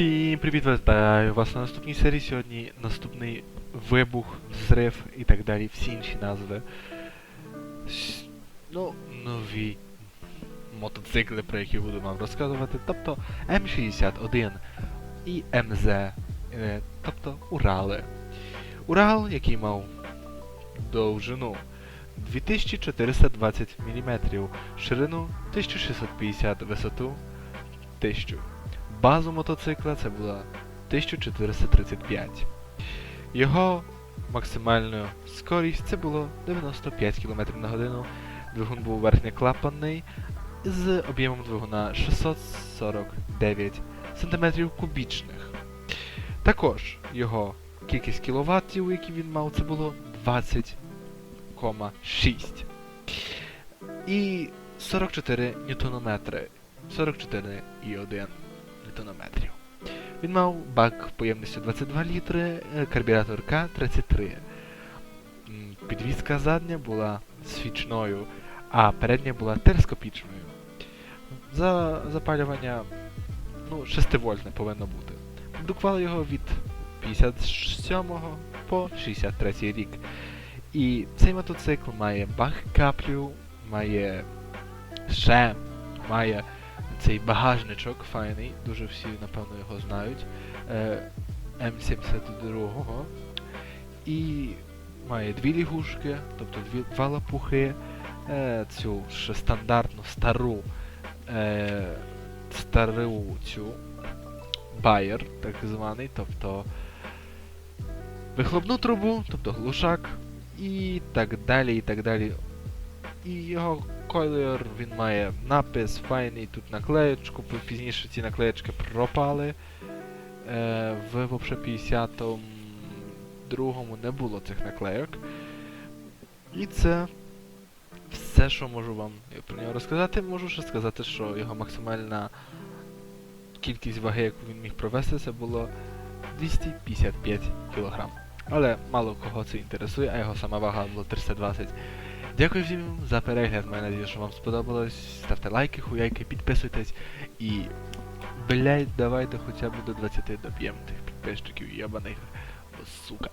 Всім привіт, вітаю вас на наступній серії. Сьогодні наступний вибух, взрив і так далі, всі інші назви. Ну, нові мотоцикли, про які буду вам розказувати. Тобто М61 і МЗ, е, тобто Урали. Урал, який мав довжину 2420 мм, ширину 1650, висоту 1000. Базу мотоцикла це була 1435. Його максимальна скорість це було 95 км на годину. Двигун був верхньоклапанний з об'ємом двигуна 649 см кубічних. Також його кількість кіловатів, які він мав, це було 20,6. І 44 ньютонометри. 44,1 ньютонометрів. Він мав бак поємністю 22 літри, е, карбюратор К-33. М, Підвізка задня була свічною, а передня була телескопічною. За запалювання ну, 6 вольтне повинно бути. Продукували його від 57 по 63 рік. І цей мотоцикл має бак каплю, має ще має цей багажничок файний, дуже всі, напевно, його знають. Е, М72. І має дві лягушки, тобто дві, два лапухи, е, цю ще стандартну стару е, стару цю байер, так званий, тобто вихлопну трубу, тобто глушак, і так далі, і так далі. І його колір, він має напис файний, тут наклеєчку, пізніше ці наклеєчки пропали. Е, в вообще 52-му не було цих наклейок. І це все, що можу вам про нього розказати. Можу ще сказати, що його максимальна кількість ваги, яку він міг провести, це було 255 кг. Але мало кого це інтересує, а його сама вага була 320 Дякую всім за перегляд. Маю надію, що вам сподобалось. Ставте лайки, хуяйки, підписуйтесь і. Блять, давайте хоча б до 20 доб'ємо тих підписчиків, ябаних, сука.